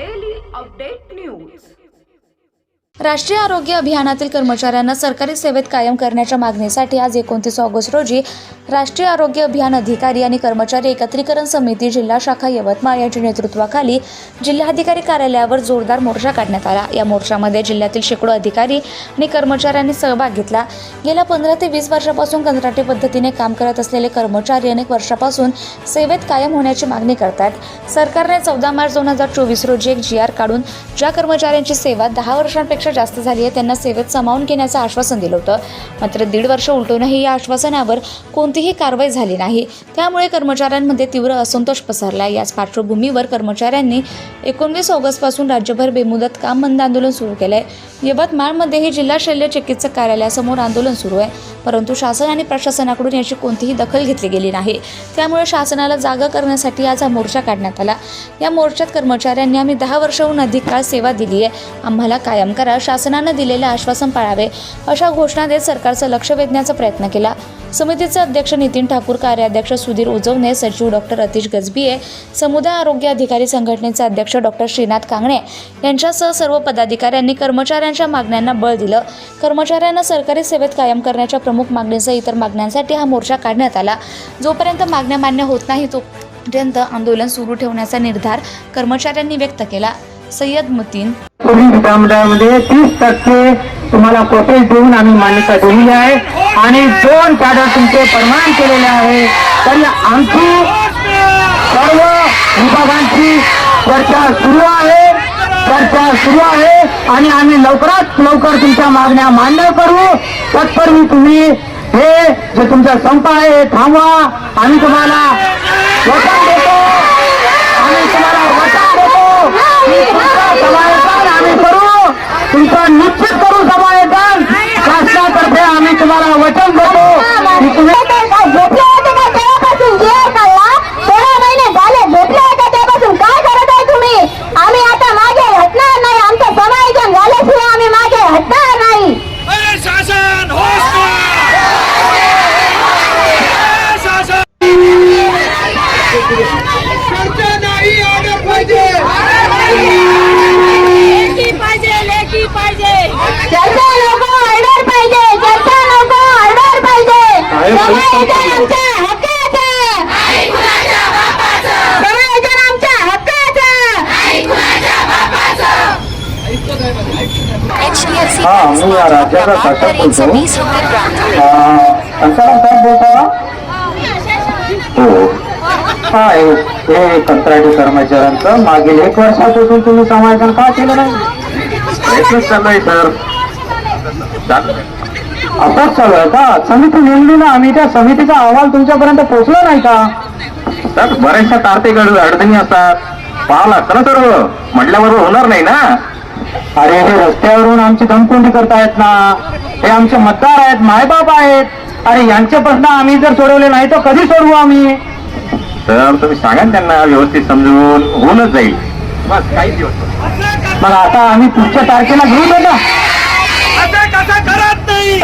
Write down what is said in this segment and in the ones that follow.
daily update news. राष्ट्रीय आरोग्य अभियानातील कर्मचाऱ्यांना सरकारी सेवेत कायम करण्याच्या मागणीसाठी आज एकोणतीस ऑगस्ट रोजी राष्ट्रीय आरोग्य अभियान अधिकारी आणि कर्मचारी एकत्रीकरण समिती जिल्हा शाखा यवतमाळ यांच्या नेतृत्वाखाली जिल्हाधिकारी कार्यालयावर जोरदार मोर्चा काढण्यात आला. या मोर्चामध्ये जिल्ह्यातील शेकडो अधिकारी आणि कर्मचाऱ्यांनी सहभाग घेतला. गेल्या पंधरा ते वीस वर्षापासून कंत्राटी पद्धतीने काम करत असलेले कर्मचारी अनेक वर्षापासून सेवेत कायम होण्याची मागणी करतात. सरकारने चौदा मार्च दोन हजार चोवीस रोजी एक जी आर काढून ज्या कर्मचाऱ्यांची सेवा दहा वर्षांपेक्षा जास्त झाली आहे. त्यांना सेवेत सामावून घेण्याचं आश्वासन दिलं होतं. मात्र दीड वर्ष उलटूनही या आश्वासनावर कोणतीही कारवाई झाली नाही. त्यामुळे कर्मचाऱ्यांमध्ये तीव्र असंतोष पसरला. याच पार्श्वभूमीवर कर्मचाऱ्यांनी एकोणवीस ऑगस्टपासून राज्यभर बेमुदत काम बंद आंदोलन सुरू केलं आहे यवतमाळमध्येही जिल्हा शल्य चिकित्सक कार्यालयासमोर आंदोलन सुरू आहे. परंतु शासन आणि प्रशासनाकडून याची कोणतीही दखल घेतली गेली नाही. त्यामुळे शासनाला जागा करण्यासाठी आज हा मोर्चा काढण्यात आला. या मोर्चात कर्मचाऱ्यांनी आम्ही दहा वर्षाहून अधिक काळ सेवा दिली आहे. आम्हाला कायम करा. शासनानं दिलेले आश्वासन पाळावे अशा घोषणा देत सरकारचं लक्ष वेधण्याचा प्रयत्न केला. समितीचे अध्यक्ष नितीन ठाकूर कार्याध्यक्ष सुधीर उजवणे सचिव डॉक्टर अतिश गजबिये समुदाय आरोग्य अधिकारी संघटनेचे अध्यक्ष डॉक्टर श्रीनाथ कांगणे यांच्यासह सर्व पदाधिकाऱ्यांनी कर्मचाऱ्यांच्या मागण्यांना बळ दिलं. कर्मचाऱ्यांना सरकारी सेवेत कायम करण्याच्या प्रमुख मागणीसह इतर मागण्यांसाठी हा मोर्चा काढण्यात आला. जोपर्यंत मागण्या मान्य होत नाही तोपर्यंत आंदोलन सुरू ठेवण्याचा निर्धार कर्मचाऱ्यांनी व्यक्त केला. सय्यद मुतीन. पूर्वी विधानमंडळामध्ये तीस टक्के तुम्हाला कोटेज देऊन आम्ही मान्यता दिलेली आहे. आणि दोन कॅडर तुमचे प्रमाण केलेले आहे. तरी आमची सर्व विभागांची चर्चा सुरू आहे. चर्चा सुरू आहे. आणि आम्ही लवकरात लवकर तुमच्या मागण्या मान्य करू. तत्पूर्वी तुम्ही हे जे तुमचा संप आहे थांबवा. आम्ही तुम्हाला वचन देतो आम्ही तुम्हाला वचन देतो की तुमचं समावेशन आम्ही करू तुमचं निश्चित करू समावेशन शासनातर्फे आम्ही तुम्हाला वचन देतो. की तुम्ही झोपले होते का तेव्हापासून जे काढला सोळा महिने झाले झोपले होते तेव्हापासून काय करत आहे तुम्ही आम्ही आता मागे हटणार नाही आमचं समायोजन झाल्याशिवाय आम्ही मागे हटणार नाही अरे शासन होश में! अरे शासन चर्चा नाही आलं पाहिजे लेखी पाहिजे लेखी पाहिजे चर्चा नको ऑर्डर पाहिजे चर्चा नको ऑर्डर पाहिजे समायोजन आमच्या हक्काचं समायोजन आमच्या हक्काचं हा मी या राज्याचा शासक बोलतो. संचालक साहेब बोलता? हो. हा हे कंत्राटी कर्मचाऱ्यांचं मागील एक वर्षापासून तुम्ही समायोजन का केलं नाही? एकच चाललंय सर. असंच चालू आहे का? समिती नेमली ना आम्ही त्या समितीचा अहवाल तुमच्यापर्यंत पोहोचला नाही का? तर बऱ्याचशा आर्थिक अड- अडचणी असतात. पाहा लागतं ना सर्व. म्हटल्याबरोबर होणार नाही ना. अरे हे रस्त्यावरून आमची दमकुंडी करतायत ना. हे आमचे मतदार आहेत मायबाप आहेत. अरे यांचे प्रश्न आम्ही जर सोडवले नाही तर कधी सोडवू आम्ही? तर तुम्ही सांगा ना त्यांना व्यवस्थित समजून होऊनच जाईल. बस काही दिवस मग आता आम्ही पुढच्या तारखेला घेऊ दे ना असं कसं करत नाही?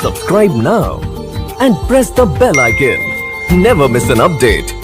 Subscribe now and press the bell icon. Never miss an update.